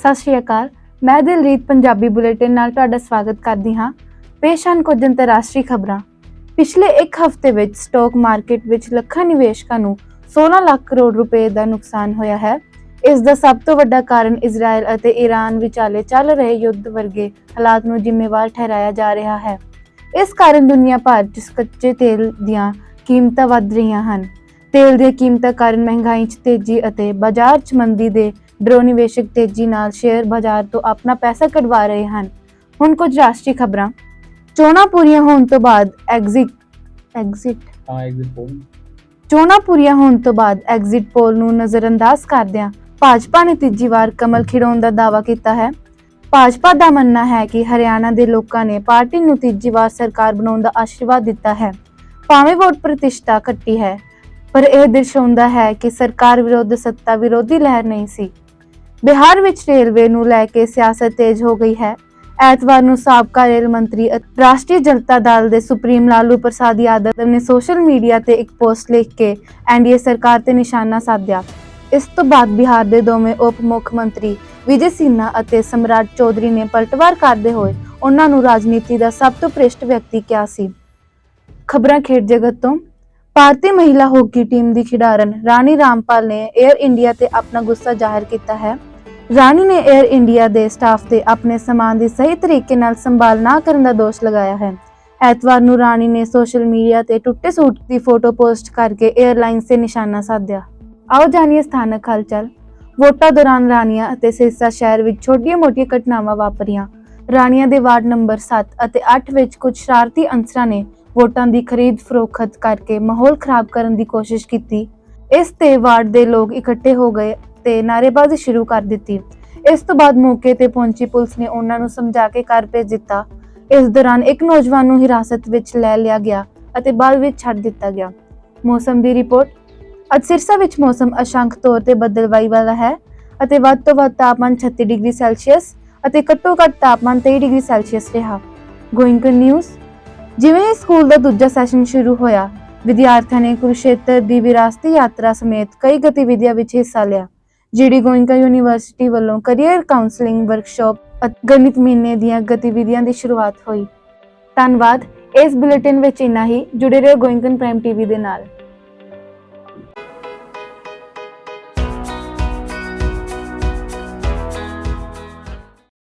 ਸਤਿ ਸ਼੍ਰੀ ਅਕਾਲ। ਮੈਂ ਦਿਲਰੀਤ ਪੰਜਾਬੀ ਬੁਲੇਟਿਨ ਨਾਲ ਤੁਹਾਡਾ ਸਵਾਗਤ ਕਰਦੀ ਹਾਂ। ਪੇਸ਼ ਹਨ ਕੁਝ ਅੰਤਰਰਾਸ਼ਟਰੀ ਖਬਰਾਂ। ਪਿਛਲੇ ਇੱਕ ਹਫ਼ਤੇ ਵਿੱਚ ਸਟਾਕ ਮਾਰਕੀਟ ਵਿੱਚ ਲੱਖਾਂ ਨਿਵੇਸ਼ਕਾਂ ਨੂੰ 16 ਲੱਖ ਕਰੋੜ ਰੁਪਏ ਦਾ ਨੁਕਸਾਨ ਹੋਇਆ ਹੈ। ਇਸ ਦਾ ਸਭ ਤੋਂ ਵੱਡਾ ਕਾਰਨ ਇਜ਼ਰਾਈਲ ਅਤੇ ਈਰਾਨ ਵਿਚਾਲੇ ਚੱਲ ਰਹੇ ਯੁੱਧ ਵਰਗੇ ਹਾਲਾਤ ਨੂੰ ਜ਼ਿੰਮੇਵਾਰ ਠਹਿਰਾਇਆ ਜਾ ਰਿਹਾ ਹੈ। ਇਸ ਕਾਰਨ ਦੁਨੀਆ ਭਰ 'ਚ ਕੱਚੇ ਤੇਲ ਦੀਆਂ ਕੀਮਤਾਂ ਵੱਧ ਰਹੀਆਂ ਹਨ। ਤੇਲ ਦੀਆਂ ਕੀਮਤਾਂ ਕਾਰਨ ਮਹਿੰਗਾਈ 'ਚ ਤੇਜ਼ੀ ਅਤੇ ਬਾਜ਼ਾਰ 'ਚ ਮੰਦੀ ਦੇ ਡਰੋ ਨਿਵੇਸ਼ਕ ਤੇਜ਼ੀ ਨਾਲ ਸ਼ੇਅਰ ਬਾਜ਼ਾਰ ਤੋਂ ਆਪਣਾ ਪੈਸਾ ਕਢਵਾ ਰਹੇ ਹਨ। ਹੁਣ ਕੁਝ ਰਾਸ਼ਟਰੀ ਖਬਰਾਂ। ਚੋਣਾਂ ਪੂਰੀਆਂ ਹੋਣ ਤੋਂ ਬਾਅਦ ਐਗਜ਼ਿਟ ਐਗਜ਼ਿਟ ਹਾਂ ਐਗਜ਼ਿਟ ਪੋਲ ਚੋਣਾਂ ਪੂਰੀਆਂ ਹੋਣ ਤੋਂ ਬਾਅਦ ਐਗਜ਼ਿਟ ਪੋਲ ਨੂੰ ਨਜ਼ਰਅੰਦਾਜ਼ ਕਰਦਿਆਂ ਭਾਜਪਾ ਨੇ ਤੀਜੀ ਵਾਰ ਕਮਲ ਖਿੜਾਉਣ ਦਾ ਦਾਅਵਾ ਕੀਤਾ ਹੈ। ਭਾਜਪਾ ਦਾ ਮੰਨਣਾ ਹੈ ਕਿ ਹਰਿਆਣਾ ਦੇ ਲੋਕਾਂ ਨੇ ਪਾਰਟੀ ਨੂੰ ਤੀਜੀ ਵਾਰ ਸਰਕਾਰ ਬਣਾਉਣ ਦਾ ਆਸ਼ੀਰਵਾਦ ਦਿੱਤਾ ਹੈ। ਭਾਵੇਂ ਵੋਟ ਪ੍ਰਤੀਸ਼ਤਾ ਘਟੀ ਹੈ ਪਰ ਇਹ ਦਰਸਾਉਂਦਾ ਹੈ ਕਿ ਸਰਕਾਰ ਵਿਰੁੱਧ ਸੱਤਾ ਵਿਰੋਧੀ ਲਹਿਰ ਨਹੀਂ ਸੀ। ਬਿਹਾਰ ਵਿੱਚ ਰੇਲਵੇ ਨੂੰ ਲੈ ਕੇ ਸਿਆਸਤ ਤੇਜ਼ ਹੋ ਗਈ ਹੈ। ਐਤਵਾਰ ਨੂੰ ਸਾਬਕਾ ਰੇਲ ਮੰਤਰੀ ਅਤੇ ਰਾਸ਼ਟਰੀ ਜਨਤਾ ਦਲ ਦੇ ਸੁਪਰੀਮ ਲਾਲੂ ਪ੍ਰਸਾਦ ਯਾਦਵ ਨੇ ਸੋਸ਼ਲ ਮੀਡੀਆ ਤੇ ਇੱਕ ਪੋਸਟ ਲਿਖ ਕੇ ਐਨਡੀਏ ਸਰਕਾਰ ਤੇ ਨਿਸ਼ਾਨਾ ਸਾਧਿਆ। ਇਸ ਤੋਂ ਬਾਅਦ ਬਿਹਾਰ ਦੇ ਦੋਵੇਂ ਉਪ ਮੁੱਖ ਮੰਤਰੀ ਵਿਜੇ ਸਿੰਨਾ ਅਤੇ ਸਮਰਾਟ ਚੌਧਰੀ ਨੇ ਪਲਟਵਾਰ ਕਰਦੇ ਹੋਏ ਉਹਨਾਂ ਨੂੰ ਰਾਜਨੀਤੀ ਦਾ ਸਭ ਤੋਂ ਭ੍ਰਿਸ਼ਟ ਵਿਅਕਤੀ ਕਿਹਾ ਸੀ। ਖਬਰਾਂ ਖੇਡ ਜਗਤ ਤੋਂ, ਭਾਰਤੀ ਮਹਿਲਾ ਹਾਕੀ ਟੀਮ ਦੀ ਖਿਡਾਰਨ ਰਾਣੀ ਰਾਮਪਾਲ ਨੇ 에ਅਰ ਇੰਡੀਆ ਤੇ ਆਪਣਾ ਗੁੱਸਾ ਜ਼ਾਹਿਰ ਕੀਤਾ ਹੈ। ਰਾਣੀ ਨੇ 에ਅਰ ਇੰਡੀਆ ਦੇ ਸਟਾਫ ਤੇ ਆਪਣੇ ਸਮਾਨ ਦੀ ਸਹੀ ਤਰੀਕੇ ਨਾਲ ਸੰਭਾਲ ਨਾ ਕਰਨ ਦਾ ਦੋਸ਼ ਲਗਾਇਆ ਹੈ। ਐਤਵਾਰ ਨੂੰ ਰਾਣੀ ਨੇ ਸੋਸ਼ਲ ਮੀਡੀਆ ਤੇ ਟੁੱਟੇ ਸੂਟ ਦੀ ਫੋਟੋ ਪੋਸਟ ਕਰਕੇ 에ਅਰਲਾਈਨਸ ਤੇ ਨਿਸ਼ਾਨਾ ਸਾਧਿਆ। ਆਓ ਜਾਣੀਏ ਸਥਾਨਕ ਹਲਚਲ ਵੋਟਾਂ ਦੌਰਾਨ ਰਾਣੀਆਂ ਅਤੇ ਸਿਰਸਾ ਸ਼ਹਿਰ ਵਿੱਚ ਛੋਟੀਆਂ-ਮੋਟੀਆਂ ਘਟਨਾਵਾਂ ਵਾਪਰੀਆਂ। ਰਾਣੀਆਂ ਦੇ ਵਾਰਡ ਨੰਬਰ 7 ਅਤੇ 8 ਵਿੱਚ ਕੁਝ ਸ਼ਰਾਰਤੀ ਅਨਸਰਾਂ ਨੇ ਵੋਟਾਂ ਦੀ ਖਰੀਦ ਫਰੋਖਤ ਕਰਕੇ ਮਾਹੌਲ ਖਰਾਬ ਕਰਨ ਦੀ ਕੋਸ਼ਿਸ਼ ਕੀਤੀ। ਇਸ ਤੇ ਵਾਰਡ ਦੇ ਲੋਕ ਇਕੱਠੇ ਹੋ ਗਏ ਤੇ ਨਾਅਰੇਬਾਜ਼ੀ ਸ਼ੁਰੂ ਕਰ ਦਿੱਤੀ। ਇਸ ਤੋਂ ਬਾਅਦ ਮੌਕੇ ਤੇ ਪਹੁੰਚੀ ਪੁਲਿਸ ਨੇ ਉਹਨਾਂ ਨੂੰ ਸਮਝਾ ਕੇ ਘਰ ਭੇਜ ਦਿੱਤਾ। ਇਸ ਦੌਰਾਨ ਇੱਕ ਨੌਜਵਾਨ ਨੂੰ ਹਿਰਾਸਤ ਵਿੱਚ ਲੈ ਲਿਆ ਗਿਆ ਅਤੇ ਬਾਅਦ ਵਿੱਚ ਛੱਡ ਦਿੱਤਾ ਗਿਆ। ਮੌਸਮ ਦੀ ਰਿਪੋਰਟ। ਅੱਜ ਸਿਰਸਾ ਵਿੱਚ ਮੌਸਮ ਅਸ਼ੰਕ ਤੌਰ ਤੇ ਬਦਲਵਾਈ ਵਾਲਾ ਹੈ ਅਤੇ ਵੱਧ ਤੋਂ ਵੱਧ ਤਾਪਮਾਨ 36 ਡਿਗਰੀ ਸੈਲਸੀਅਸ ਅਤੇ ਘੱਟੋ ਘੱਟ ਤਾਪਮਾਨ 23 ਡਿਗਰੀ ਸੈਲਸੀਅਸ ਰਿਹਾ। Going news. ਜਿਵੇਂ ਸਕੂਲ ਦਾ ਦੂਜਾ ਸੈਸ਼ਨ ਸ਼ੁਰੂ ਹੋਇਆ ਵਿਦਿਆਰਥੀਆਂ ਨੇ ਕੁਰੂਸ਼ੇਤਰ ਦੀ ਵਿਰਾਸਤੀ ਯਾਤਰਾ ਸਮੇਤ ਕਈ ਗਤੀਵਿਧੀਆਂ ਵਿੱਚ ਹਿੱਸਾ ਲਿਆ। ਜਿਹੜੀ ਗੋਇੰਕਾ ਯੂਨੀਵਰਸਿਟੀ ਵੱਲੋਂ ਕੈਰੀਅਰ ਕਾਉਂਸਲਿੰਗ ਵਰਕਸ਼ਾਪ ਅਤੇ ਗਣਿਤ ਮਹੀਨੇ ਦੀਆਂ ਗਤੀਵਿਧੀਆਂ ਦੀ ਸ਼ੁਰੂਆਤ ਹੋਈ। ਧੰਨਵਾਦ। ਇਸ ਬੁਲੇਟਿਨ ਵਿੱਚ ਇੰਨਾ ਹੀ। ਜੁੜੇ ਰਹੋ ਗੋਇੰਕਨ ਪ੍ਰਾਈਮ ਟੀਵੀ ਦੇ ਨਾਲ।